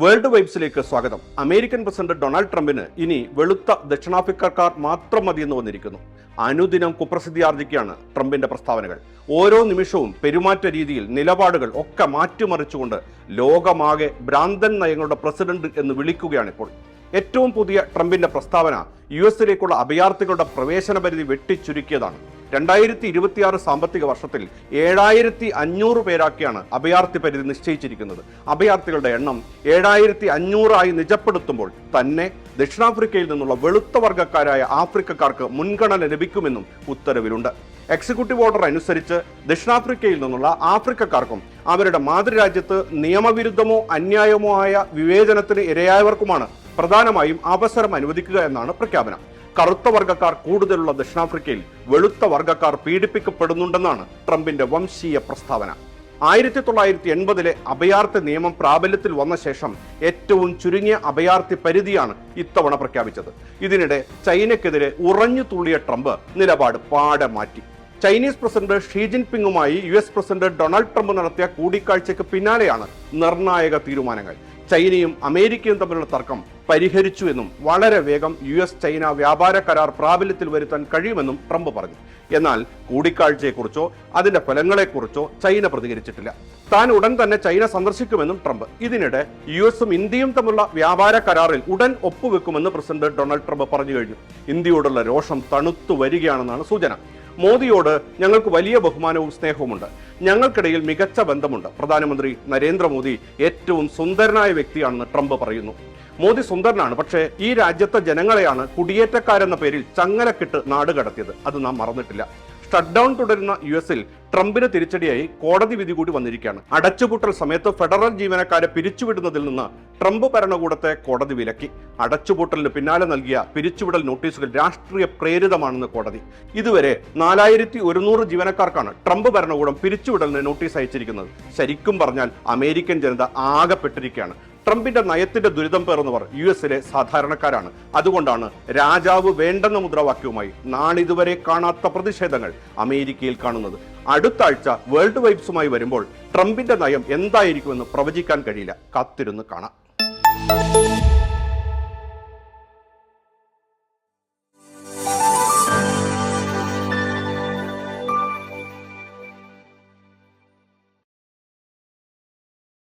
World വൈബ്സിലേക്ക് സ്വാഗതം. American president Donald ട്രംപിന് ഇനി വെളുത്ത ദക്ഷിണാഫ്രിക്കക്കാർ മാത്രം മതിയെന്ന് വന്നിരിക്കുന്നു. അനുദിനം കുപ്രസിദ്ധി ആർജിക്കുകയാണ് ട്രംപിന്റെ പ്രസ്താവനകൾ. ഓരോ നിമിഷവും പെരുമാറ്റ രീതിയിൽ നിലപാടുകൾ ഒക്കെ മാറ്റിമറിച്ചുകൊണ്ട് ലോകമാകെ ഭ്രാന്തൻ നയങ്ങളുടെ പ്രസിഡന്റ് എന്ന് വിളിക്കുകയാണ് ഇപ്പോൾ ഏറ്റവും പുതിയ ട്രംപിന്റെ പ്രസ്താവന യു എസിലേക്കുള്ള അഭയാർത്ഥികളുടെ പ്രവേശന പരിധി വെട്ടിച്ചുരുക്കിയതാണ്. രണ്ടായിരത്തി ഇരുപത്തിയാറ് സാമ്പത്തിക വർഷത്തിൽ ഏഴായിരത്തി അഞ്ഞൂറ് പേരാക്കിയാണ് അഭയാർത്ഥി പരിധി നിശ്ചയിച്ചിരിക്കുന്നത്. അഭയാർത്ഥികളുടെ എണ്ണം ഏഴായിരത്തി അഞ്ഞൂറായി നിജപ്പെടുത്തുമ്പോൾ തന്നെ ദക്ഷിണാഫ്രിക്കയിൽ നിന്നുള്ള വെളുത്ത വർഗക്കാരായ ആഫ്രിക്കക്കാർക്ക് മുൻഗണന ലഭിക്കുമെന്നും ഉത്തരവിലുണ്ട്. എക്സിക്യൂട്ടീവ് ഓർഡർ അനുസരിച്ച് ദക്ഷിണാഫ്രിക്കയിൽ നിന്നുള്ള ആഫ്രിക്കക്കാർക്കും അവരുടെ മാതൃരാജ്യത്ത് നിയമവിരുദ്ധമോ അന്യായമോ ആയ വിവേചനത്തിന് ഇരയായവർക്കുമാണ് പ്രധാനമായും അവസരം അനുവദിക്കുക എന്നാണ് പ്രഖ്യാപനം. കറുത്ത വർഗക്കാർ കൂടുതലുള്ള ദക്ഷിണാഫ്രിക്കയിൽ വെളുത്ത വർഗക്കാർ പീഡിപ്പിക്കപ്പെടുന്നുണ്ടെന്നാണ് ട്രംപിന്റെ വംശീയ പ്രസ്താവന. ആയിരത്തി തൊള്ളായിരത്തി എൺപതിലെ അഭയാർത്ഥി നിയമം പ്രാബല്യത്തിൽ വന്ന ശേഷം ഏറ്റവും ചുരുങ്ങിയ അഭയാർത്ഥി പരിധിയാണ് ഇത്തവണ പ്രഖ്യാപിച്ചത്. ഇതിനിടെ ചൈനയ്ക്കെതിരെ ഉറഞ്ഞു തുള്ളിയ ട്രംപ് നിലപാട് പാടെ മാറ്റി. Chinese president Xi ജിൻപിങ്ങുമായി U S president Donald Trump നടത്തിയ കൂടിക്കാഴ്ചയ്ക്ക് പിന്നാലെയാണ് നിർണായക തീരുമാനങ്ങൾ. ചൈനയും അമേരിക്കയും തമ്മിലുള്ള തർക്കം പരിഹരിച്ചു എന്നും വളരെ വേഗം യു എസ് ചൈന വ്യാപാര കരാർ പ്രാബല്യത്തിൽ വരുത്താൻ കഴിയുമെന്നും ട്രംപ് പറഞ്ഞു. എന്നാൽ കൂടിക്കാഴ്ചയെക്കുറിച്ചോ അതിന്റെ ഫലങ്ങളെക്കുറിച്ചോ ചൈന പ്രതികരിച്ചിട്ടില്ല. താൻ ഉടൻ തന്നെ ചൈന സന്ദർശിക്കുമെന്നും ട്രംപ്. ഇതിനിടെ യു എസും ഇന്ത്യയും തമ്മിലുള്ള വ്യാപാര കരാറിൽ ഉടൻ ഒപ്പുവെക്കുമെന്ന് പ്രസിഡന്റ് ഡൊണാൾഡ് ട്രംപ് പറഞ്ഞു കഴിഞ്ഞു. ഇന്ത്യയോടുള്ള രോഷം തണുത്തു വരികയാണെന്നാണ് സൂചന. മോദിയോട് ഞങ്ങൾക്ക് വലിയ ബഹുമാനവും സ്നേഹവുമുണ്ട്. ഞങ്ങൾക്കിടയിൽ മികച്ച ബന്ധമുണ്ട്. പ്രധാനമന്ത്രി നരേന്ദ്രമോദി ഏറ്റവും സുന്ദരനായ വ്യക്തിയാണെന്ന് ട്രംപ് പറയുന്നു. മോദി സുന്ദരനാണ് പക്ഷേ ഈ രാജ്യത്തെ ജനങ്ങളെയാണ് കുടിയേറ്റക്കാരെന്ന പേരിൽ ചങ്ങലക്കിട്ട് നാട് കടത്തിയത് അത് നാം മറന്നിട്ടില്ല. ഷട്ട് ഡൗൺ തുടരുന്ന യു എസിൽ ട്രംപിന് തിരിച്ചടിയായി കോടതി വിധി കൂടി വന്നിരിക്കുകയാണ്. അടച്ചുപൂട്ടൽ സമയത്ത് ഫെഡറൽ ജീവനക്കാരെ പിരിച്ചുവിടുന്നതിൽ നിന്ന് ട്രംപ് ഭരണകൂടത്തെ കോടതി വിലക്കി. അടച്ചുപൂട്ടലിന് പിന്നാലെ നൽകിയ പിരിച്ചുവിടൽ നോട്ടീസുകൾ രാഷ്ട്രീയ പ്രേരിതമാണെന്ന് കോടതി. ഇതുവരെ നാലായിരത്തി ഒരുന്നൂറ് ജീവനക്കാർക്കാണ് ട്രംപ് ഭരണകൂടം പിരിച്ചുവിടലിന് നോട്ടീസ് അയച്ചിരിക്കുന്നത്. ശരിക്കും പറഞ്ഞാൽ അമേരിക്കൻ ജനത ആകെപ്പെട്ടിരിക്കുകയാണ്. ട്രംപിന്റെ നയത്തിന്റെ ദുരിതം പേർന്നവർ യു എസിലെ സാധാരണക്കാരാണ്. അതുകൊണ്ടാണ് രാജാവ് വേണ്ടെന്ന മുദ്രാവാക്യവുമായി നാളിതുവരെ കാണാത്ത പ്രതിഷേധങ്ങൾ അമേരിക്കയിൽ കാണുന്നത്. അടുത്ത ആഴ്ച വേൾഡ് വൈബ്സുമായി വരുമ്പോൾ ട്രംപിന്റെ നയം എന്തായിരിക്കുമെന്ന് പ്രവചിക്കാൻ കഴിയില്ല. കാത്തിരുന്ന് കാണാം.